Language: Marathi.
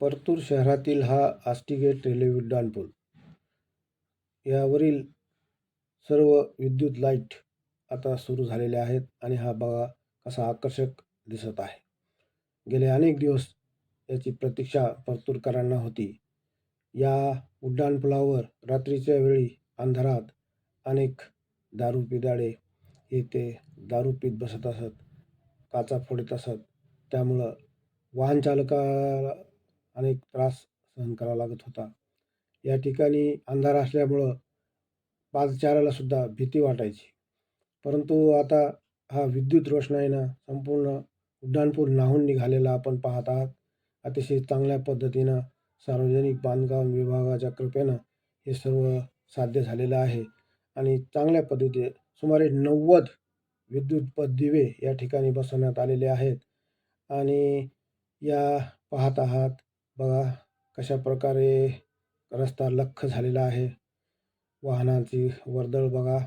परतूर शहरातील हा आष्टीगेट रेल्वे उड्डाणपूल. यावरील सर्व विद्युत लाइट आता सुरू झालेल्या आहेत आणि हा बघा कसा आकर्षक दिसत आहे. गेले अनेक दिवस याची प्रतीक्षा परतूरकरांना होती. या उड्डाणपुलावर रात्रीच्या वेळी अंधारात अनेक दारू पिदाडे येथे दारू पीत बसत असत काचा फोडत असत. त्यामुळं वाहनचालका अनेक त्रास सहन करावा लागत होता. या ठिकाणी अंधार असल्यामुळं पादचाराला सुद्धा भीती वाटायची. परंतु आता हा विद्युत रोषणाईनं संपूर्ण उड्डाणपूल नाहून निघालेला आपण पाहत आहात. अतिशय चांगल्या पद्धतीनं सार्वजनिक बांधकाम विभागाच्या कृपेनं हे सर्व साध्य झालेलं आहे. आणि चांगल्या पद्धतीने सुमारे नव्वद विद्युत दिवे या ठिकाणी बसवण्यात आलेले आहेत. आणि या पाहत आहात बघा कशा प्रकारे रस्ता लख्ख झालेला आहे. वाहनांची वर्दळ बघा.